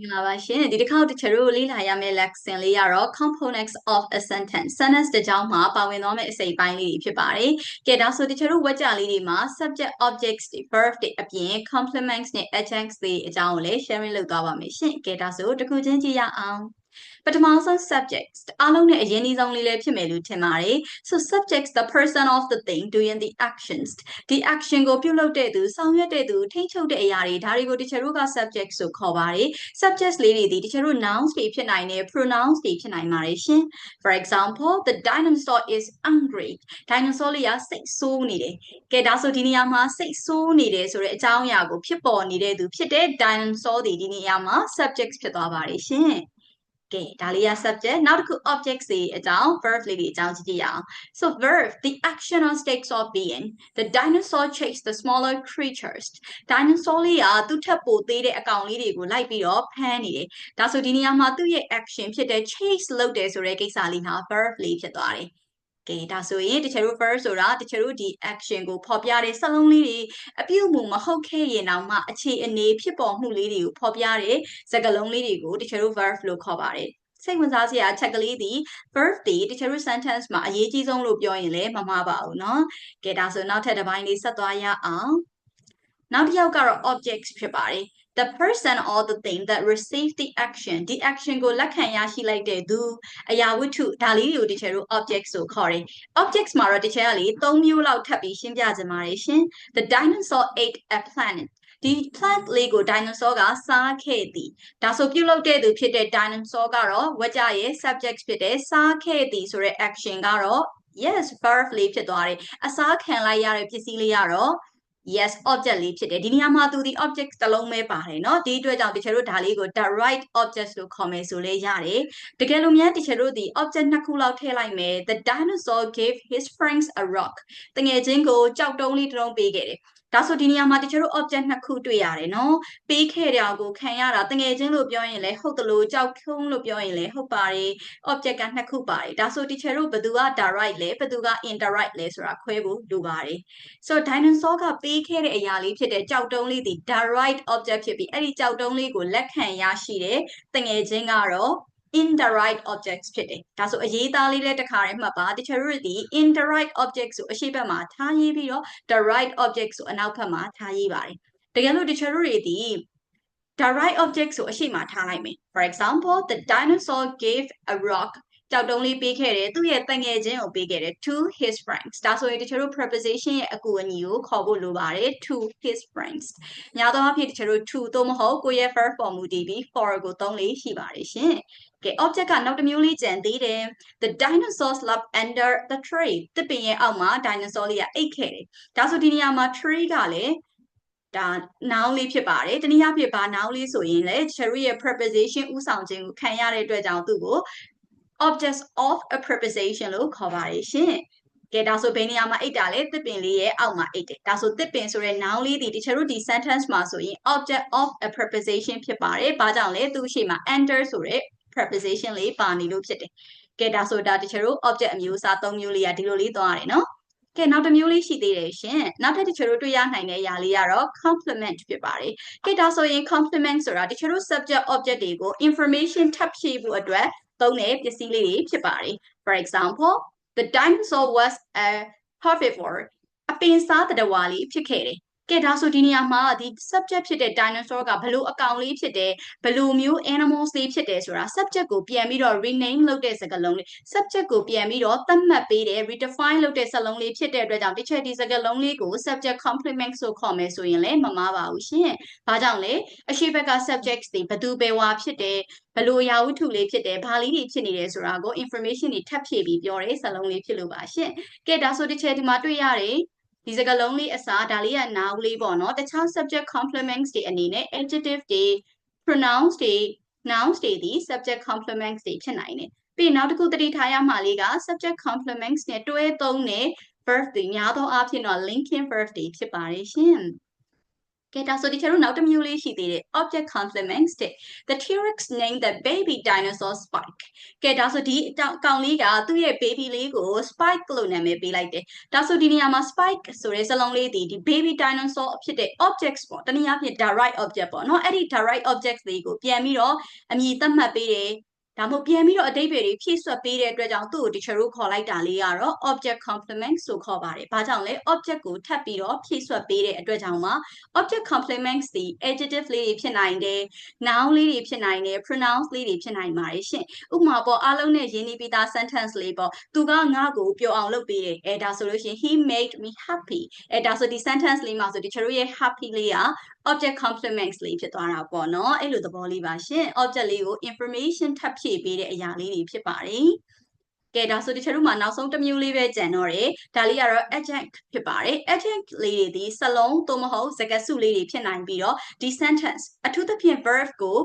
မင်္ဂလာပါရှင်ဒီတစ်ခေါက်တချို့တို့လေ့လာရမယ့် lesson လေးကတော့ components of a sentence sentence တစ်ကြောင်းမှာပါဝင်သွားမယ့်အစိပ်ပိုင်းလေးတွေဖြစ်ပါတယ်။ကဲဒါဆိုတချို့တို့ဝက်ကြလေးတွေမှာ subject objects တွေ verb တွေအပြင် complements နဲ့ adjuncts တွေအကြောင်းကိုလည်း sharing လုပ်သွားပါမယ်ရှင်။ကဲဒါဆိုတစ်ခုချင်းကြည့်ရအောင်။ ပထမဆုံး subjects အားလုံးနဲ့အရင်အဆုံးလေးလည်းဖြစ်မယ်လို့ထင်ပါတယ် so subjects the person of the thing doing the actions ဒီ action ကိုပြုလုပ်တဲ့သူဆောင်ရွက်တဲ့သူထိန်းချုပ်တဲ့အရာတွေဒါတွေကိုတချို့တို့က subject ဆိုခေါ်ပါတယ် subjects လေးတွေဒီတချို့တို့ nouns တွေဖြစ်နိုင်တယ် pronouns တွေဖြစ်နိုင်ပါတယ်ရှင် for example the dinosaur is hungry dinosaur လေးကစိတ်ဆိုးနေတယ်ကဲဒါဆိုဒီနေရာမှာစိတ်ဆိုးနေတယ်ဆိုတဲ့အကြောင်းအရာကိုဖြစ်ပေါ်နေတဲ့သူဖြစ်တဲ့ dinosaur တွေဒီနေရာမှာ subjects ဖြစ်သွားပါတယ်ရှင် ကဲဒါလေးက subject နောက်တစ်ခု objects တွေအကြောင်း verb လေးတွေအကြောင်းကြည့်ကြရအောင် so verb the action or states of being the dinosaur chased the smaller creatures dinosaur လေးကသူ့ထက်ပိုသေးတဲ့အကောင်လေးတွေကိုလိုက်ပြီးတော့ဖမ်းနေတယ်ဒါဆိုဒီနေရာမှာသူ့ရဲ့ action ဖြစ်တဲ့ chase လုပ်တယ်ဆိုတဲ့ကိစ္စလေးဟာ verb လေးဖြစ်သွားတယ် ကဲဒါဆိုရင်တချို့တို့ verb ဆိုတာတချို့တို့ဒီ action ကိုဖော်ပြတဲ့စကားလုံးလေးတွေအပြုတ်မှုမဟုတ်ခဲ့ရင်တောင်မှအခြေအနေဖြစ်ပေါ်မှုလေးတွေကိုဖော်ပြတဲ့စကားလုံးလေးတွေကိုတချို့တို့ verb လို့ခေါ်ပါတယ်စိတ်ဝင်စားစရာအချက်ကလေးဒီ verb တွေတချို့တို့ sentence မှာအရေးကြီးဆုံးလို့ပြောရင်လည်းမမှားပါဘူးเนาะကဲဒါဆိုနောက်ထပ်တစ်ပိုင်းလေးဆက်သွားရအောင် နောက်တစ်ယောက်ကတော့ objects ဖြစ်ပါတယ် the person or the thing that receive the action ဒီ action ကိုလက်ခံရရှိလိုက်တဲ့သူအရာဝတ္ထုဒါလေးတွေကိုတချို့တို့ objects ဆိုခေါ်တယ် objects မှာတော့တချို့ကလေ၃မျိုးလောက်ထပ်ပြီးရှင်းပြကြပါရရှင် the dinosaur ate a planet ဒီ plant လေးကို dinosaur ကစားခဲ့သည်ဒါဆိုပြုလုပ်တဲ့သူဖြစ်တဲ့ dinosaur ကတော့ဝကြရဲ့ subject ဖြစ်တဲ့စားခဲ့သည်ဆိုတဲ့ action ကတော့ yes verb လေးဖြစ်သွားတယ်အစားခံလိုက်ရတဲ့ပစ္စည်းလေးကတော့ yes object လေးဖြစ်တယ်ဒီနေရာမှာသူဒီ object တစ်လုံးပဲပါတယ်เนาะဒီအတွက်ကြောင့်တချို့တို့ဒါလေးကို the right object လို့ခေါ်မယ်ဆိုလေရတယ်တကယ်လို့များတချို့တို့ဒီ object နှစ်ခုလောက်ထည့်လိုက်မယ် the dinosaur gave his friends a rock တငယ်ချင်းကိုကြောက်တုံးလေးတစ်လုံးပေးခဲ့တယ် ဒါဆိုဒီနေရာမှာတချို့တို့ object နှစ်ခုတွေ့ရတယ်နော်ပေးခဲ့တဲ့အောင်ကိုခံရတာတငယ်ချင်းလို့ပြောရင်လည်းဟုတ်တယ်လို့ကြောက်ထုံးလို့ပြောရင်လည်းဟုတ်ပါတယ် object ကနှစ်ခုပါတယ်ဒါဆို teacher တို့ဘယ်သူက direct လဲဘယ်သူက indirect လဲဆိုတာခွဲဖို့လိုပါတယ် so dinosaur ကပေးခဲ့တဲ့အရာလေးဖြစ်တဲ့ကြောက်တုံးလေးဒီ direct object ဖြစ်ပြီးအဲ့ဒီကြောက်တုံးလေးကိုလက်ခံရရှိတဲ့တငယ်ချင်းကတော့ indirect objects ဖြစ်တယ်ဒါဆိုအရေးသားလေးလည်းတစ်ခါတည်းမှတ်ပါတချို့တို့ဒီ indirect objects ကိုအရှိဘက်မှာထားရေးပြီးတော့ direct objects ကိုအနောက်ဘက်မှာထားရေးပါတယ်တကယ်လို့တချို့တို့တွေဒီ direct objects ကိုအရှိမထားလိုက်မယ် for example the dinosaur gave a rock ကြောက်တုံးလေးပေးခဲ့တယ်သူ့ရဲ့တငယ်ချင်းကိုပေးခဲ့တယ် to his friends ဒါဆိုရင်တချို့တို့ preposition ရဲ့အကူအညီကိုခေါ်ဖို့လိုပါတယ် to his friends ညာတော့အဖြစ်တချို့တို့ to သို့မဟုတ်ကိုယ့်ရဲ့ verb form မူတည်ပြီး for ကိုသုံးလေးရှိပါတယ်ရှင် ကဲ object ကနောက်တစ်မျိုးလေးကြံသေးတယ် the dinosaur slept under the tree တစ်ပင်ရဲ့အောက်မှာ dinosaur လေးကအိတ်ခဲ့တယ်ဒါဆိုဒီနေရာမှာ tree ကလည်းဒါ noun လေးဖြစ်ပါတယ်တနည်းအားဖြင့်ဘာ noun လေးဆိုရင်လေ cherry ရဲ့ preposition ဥဆောင်ခြင်းကိုခံရတဲ့အတွက်ကြောင့်သူ့ကို objects of a preposition လို့ခေါ်ပါတယ်ရှင်ကဲဒါဆိုဘယ်နေရာမှာအိတ်တာလဲတစ်ပင်လေးရဲ့အောက်မှာအိတ်တယ်ဒါဆိုတစ်ပင်ဆိုတဲ့ noun လေးဒီတချို့တို့ဒီ sentence မှာဆိုရင် object of a preposition ဖြစ်ပါတယ်ဘာကြောင့်လဲသူ့ရှိမှာ enter ဆိုတဲ့ preposition လေးပါနေလို့ဖြစ်တယ်ကဲဒါဆိုဒါတချို့တို့ object အမျိုးအစား၃မျိုးလေးကဒီလိုလေးသွားရတယ်နော်ကဲနောက်တစ်မျိုးလေးရှိသေးတယ်ရှင်နောက်ထပ်တချို့တို့တွေ့ရနိုင်တဲ့အရာလေးကတော့ complement ဖြစ်ပါတယ်ကဲဒါဆိုရင် complement ဆိုတာတချို့တို့ subject object တွေကို information ထပ်ဖြည့်ဖို့အတွက်သုံးတဲ့ပစ္စည်းလေးတွေဖြစ်ပါတယ် for example the dinosaur was a herbivore အပင်စားတဝါလေးဖြစ်ခဲ့တယ် ကဲဒါဆိုဒီနေရာမှာဒီ subject ဖြစ်တဲ့ dinosaur ကဘလို့အကောင်လေးဖြစ်တယ်ဘလို့မျိုး animals လေးဖြစ်တယ်ဆိုတာ subject ကိုပြန်ပြီးတော့ rename လုပ်တဲ့စကားလုံးလေး subject ကိုပြန်ပြီးတော့သတ်မှတ်ပေးတယ် redefine လုပ်တဲ့စကားလုံးလေးဖြစ်တဲ့အတွက်ကြောင့် teacher ဒီစကားလုံးလေးကို subject complement ဆိုခေါ်မယ်ဆိုရင်လည်းမမှားပါဘူးရှင်။ဘာကြောင့်လဲအရှိဘက်က subjects တွေဘသူပဲဝါဖြစ်တယ်ဘလို့ရာဝတ္ထုလေးဖြစ်တယ်ဘာလေးတွေဖြစ်နေတယ်ဆိုတာကို information တွေထပ်ဖြည့်ပြီးပြောတဲ့စကားလုံးလေးဖြစ်လို့ပါရှင်။ကဲဒါဆို teacher ဒီမှာတွေ့ရတယ် ဒီစကားလုံးလေးအစားဒါလေးက noun လေးပေါ့နော်တခြား subject complements တွေအနေနဲ့ adjective တွေ pronouns တွေ nouns တွေဒီ subject complements တွေဖြစ်နိုင်တယ်ပြီးနောက်တစ်ခုသတိထားရမှာလေးက subject complements နဲ့တွဲသုံးတဲ့ verb တွေများသောအားဖြင့်တော့ linking verb တွေဖြစ်ပါတယ်ရှင် ကကဲဒါဆိုဒီချာတို့နောက်တစ်မျိုးလေးရှိသေးတယ် object complements တဲ့ the T-Rex named the baby dinosaur Spike ကဲဒါဆိုဒီကောင်လေးကသူ့ရဲ့ baby လေးကို Spike လို့နာမည်ပေးလိုက်တယ်ဒါဆိုဒီနေရာမှာ Spike ဆိုတဲ့စလုံးလေးဒီဒီ baby dinosaur ဖြစ်တဲ့ objects ပေါ့တနည်းအားဖြင့် direct object ပေါ့နော်အဲ့ဒီ direct objects လေးကိုပြန်ပြီးတော့အမည်သတ်မှတ်ပေးတယ် ဒါမှမဟုတ်ပြန်ပြီးတော့အတိတ်တွေဖြည့်ဆွတ်ပေးတဲ့အတွက်ကြောင့်သူ့ကို teacher တို့ခေါ်လိုက်တာလေးကတော့ object complement ဆိုခေါ်ပါတယ်။ဘာကြောင့်လဲ object ကိုထပ်ပြီးတော့ဖြည့်ဆွတ်ပေးတဲ့အတွက်ကြောင့်မှာ object complements ဒီ adjective လေးတွေဖြစ်နိုင်တယ် noun လေးတွေဖြစ်နိုင်တယ် pronouns လေးတွေဖြစ်နိုင်ပါတယ်ရှင်။ဥပမာပေါ့အားလုံးနဲ့ရင်းနှီးပြီးသား sentence လေးပေါ့သူကငါ့ကိုပျော်အောင်လုပ်ပေးတယ်။အဲဒါဆိုလို့ရှိရင် he made me happy အဲဒါဆိုဒီ sentence လေးမှာဆို teacher တို့ရဲ့ happy လေးက object complements လေးဖြစ်သွားတာပေါ့နော်အဲ့လိုသဘောလေးပါရှင် object လေးကို information ထပ်ဖြည့်ပေးတဲ့အရာလေးတွေဖြစ်ပါတယ်ကဲဒါဆိုဒီချက်တို့မှာနောက်ဆုံးတစ်မျိုးလေးပဲကြံတော့တယ်ဒါလေးကတော့ adjunct ဖြစ်ပါတယ် adjunct လေးတွေဒီစလုံးသို့မဟုတ်စကားစုလေးတွေဖြစ်နိုင်ပြီးတော့ဒီ sentence အထူးသဖြင့် verb ကို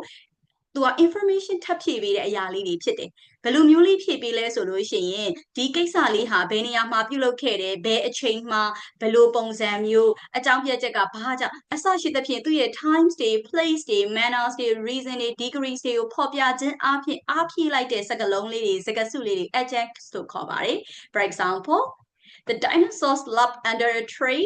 သူက information ထပ်ဖြည့်ပေးတဲ့အရာလေးတွေဖြစ်တယ်ဘယ်လိုမျိုးလေးဖြည့်ပေးလဲဆိုလို့ရှိရင်ဒီကိစ္စလေးဟာဘယ်နေရာမှာပြုလုပ်ခဲ့တယ်ဘယ်အချိန်မှာဘယ်လိုပုံစံမျိုးအကြောင်းပြချက်ကဘာကြောင့်အစရှိသဖြင့်သူ့ရဲ့ times တွေ place တွေ manners တွေ reason တွေ degrees တွေကိုဖော်ပြခြင်းအပြင်အားဖြည့်လိုက်တဲ့စကားလုံးလေးတွေစကားစုလေးတွေ adjectives လို့ခေါ်ပါတယ် for example the dinosaurs slept under a tree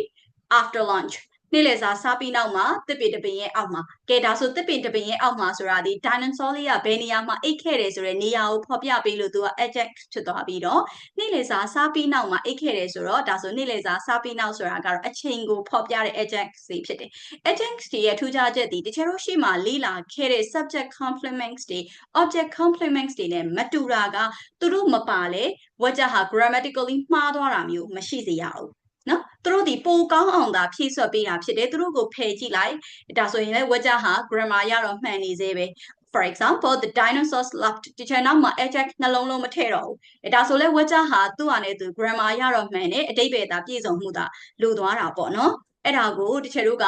after lunch နေ့လည်စာစားပြီးနောက်မှာတစ်ပင်တပင်ရဲ့အောက်မှာကဲဒါဆိုတစ်ပင်တပင်ရဲ့အောက်မှာဆိုတာဒီ dinosaur လေးကဘယ်နေရာမှာအိတ်ခဲ့တယ်ဆိုတဲ့နေရာကိုဖော်ပြပေးလို့သူက adject ဖြစ်သွားပြီးတော့နေ့လည်စာစားပြီးနောက်မှာအိတ်ခဲ့တယ်ဆိုတော့ဒါဆိုနေ့လည်စာစားပြီးနောက်ဆိုတာကတော့အချိန်ကိုဖော်ပြတဲ့ adject စီဖြစ်တယ် adject တွေရဲ့ထူးခြားချက်ဒီတချို့ရှိမှလေးလာခဲ့တဲ့ subject complements တွေ object complements တွေနဲ့မတူတာကသူတို့မပါလဲဝါကြဟာ grammatically မှားသွားတာမျိုးမရှိစေရဘူး နော်သူတို့ဒီပိုကောင်းအောင်သာဖြည့်ဆွတ်ပေးတာဖြစ်တယ်သူတို့ကိုဖယ်ကြည့်လိုက်ဒါဆိုရင်လည်းဝကြဟာ grammar ရတော့မှန်နေသေးပဲ for example the dinosaurs loved ဒီချန်နောက်မှာ adject နှလုံးလုံးမထည့်တော့ဘူးအဲဒါဆိုလဲဝကြဟာသူ့ဟာနဲ့သူ grammar ရတော့မှန်တယ်အတိတ်ပဲသာပြည့်စုံမှုသာလိုသွားတာပေါ့နော်အဲ့ဒါကိုတချို့တို့က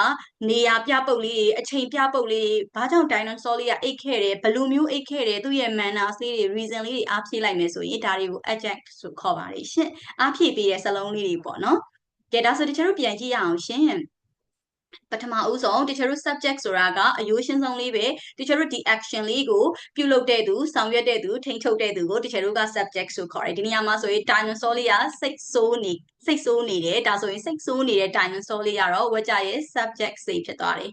နေရာပြပုတ်လေးအချိန်ပြပုတ်လေးဘာကြောင့် dinosaur လေးကအိတ်ခဲ့တယ်ဘယ်လိုမျိုးအိတ်ခဲ့တယ်သူ့ရဲ့ manners လေးတွေ reason လေးတွေအားဖြည့်လိုက်မယ်ဆိုရင်ဒါတွေကို adject ဆိုခေါ်ပါတယ်ရှင်အားဖြည့်ပေးတဲ့စလုံးလေးတွေပေါ့နော် ကဲဒါဆိုတချို့တို့ပြန်ကြည့်ရအောင်ရှင်ပထမဦးဆုံးတချို့တို့ subject ဆိုတာကအယိုးရှင်းဆုံးလေးပဲတချို့တို့ဒီ action လေးကိုပြုလုပ်တဲ့သူဆောင်ရွက်တဲ့သူထိန်းချုပ်တဲ့သူကိုတချို့တို့က subject ဆိုခေါ်တယ်ဒီနေရာမှာဆိုရင် dinosaur လေးကစိတ်ဆိုးနေစိတ်ဆိုးနေတယ်ဒါဆိုရင်စိတ်ဆိုးနေတဲ့ dinosaur လေးကတော့ဝကြရဲ့ subject စိတ်ဖြစ်သွားတယ်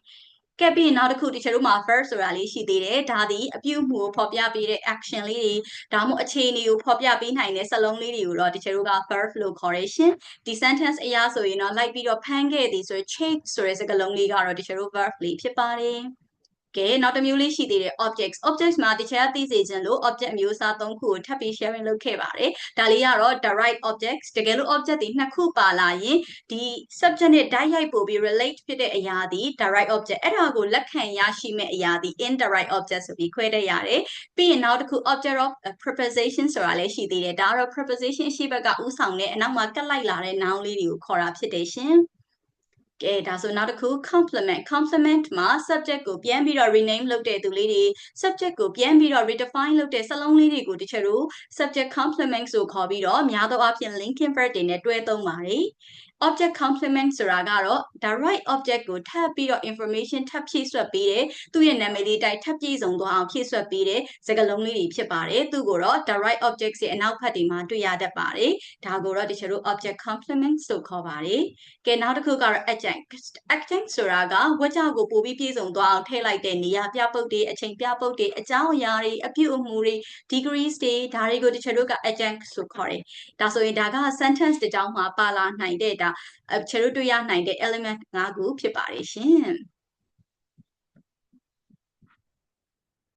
ကဲပြီးနောက်တစ်ခုတချို့တို့မှာ verb ဆိုတာလေးရှိသေးတယ်ဒါသည်အပြုအမူကိုဖော်ပြပေးတဲ့ action လေးတွေဒါမှမဟုတ်အခြေအနေကိုဖော်ပြပေးနိုင်တဲ့စလုံးလေးတွေကိုတော့တချို့တို့က verb လို့ခေါ်ရရှင်ဒီ sentence အရာဆိုရင်တော့လိုက်ပြီးတော့ဖမ်းခဲ့သည်ဆို chase ဆိုတဲ့စကားလုံးလေးကတော့တချို့တို့ verb လေးဖြစ်ပါတယ် ကဲနောက်တစ်မျိုးလေးရှိသေးတယ် objects objects မှာတခြားသိစေခြင်းလို့ object အမျိုးအစား၃ခုကိုထပ်ပြီး sharing လုပ်ခဲ့ပါတယ်ဒါလေးကတော့ direct objects တကယ်လို့ object တွေနှစ်ခုပါလာရင်ဒီ subject နဲ့ direct ရိုက်ပို့ပြီး relate ဖြစ်တဲ့အရာဒီ direct object အဲ့ဒါကိုလက်ခံရရှိမဲ့အရာဒီ indirect object ဆိုပြီးခွဲတတ်ရတယ်ပြီးရင်နောက်တစ်ခု object of preposition ဆိုတာလည်းရှိသေးတယ်ဒါကတော့ preposition ရှိဘက်ကဥဆောင်တဲ့အနောက်မှာကတ်လိုက်လာတဲ့ noun လေးတွေကိုခေါ်တာဖြစ်တယ်ရှင် ကဲဒါဆိုနောက်တစ်ခု complement complement မှာ subject ကိုပြန်ပြီးတော့ rename လုပ်တဲ့သူလေးတွေ subject ကိုပြန်ပြီးတော့ redefine လုပ်တဲ့စလုံးလေးတွေကိုတချို့တို့ subject complement ဆိုခေါ်ပြီးတော့များသောအားဖြင့် linking verb တွေနဲ့တွဲသုံးပါတယ် object complement ဆိုတာကတော့ direct object ကိုထပ်ပြီးတော့ information ထပ်ဖြည့်ဆွတ်ပေးတယ်သူ့ရဲ့နာမည်လေးတိုက်ထပ်ပြည့်စုံသွားအောင်ဖြည့်ဆွတ်ပေးတဲ့စကားလုံးလေးတွေဖြစ်ပါတယ်သူကိုတော့ direct objects ရဲ့အနောက်ဘက်တွေမှာတွေ့ရတတ်ပါတယ်ဒါကိုတော့တချို့တို့ object complement လို့ခေါ်ပါတယ်ကဲနောက်တစ်ခုကတော့ adjunct adjunct ဆိုတာကဝကြကိုပို့ပြီးပြည့်စုံသွားအောင်ထည့်လိုက်တဲ့နေရာပြပုတ်တွေအချိန်ပြပုတ်တွေအကြောင်းအရာတွေအပြုအမူတွေ degrees တွေဒါတွေကိုတချို့တို့က adjunct လို့ခေါ်တယ်ဒါဆိုရင်ဒါက sentence တစ်ကြောင်းမှာပါလာနိုင်တဲ့ဒါချေတို့တွေ့ရနိုင်တဲ့ element ၅ခုဖြစ်ပါတယ်ရှင်။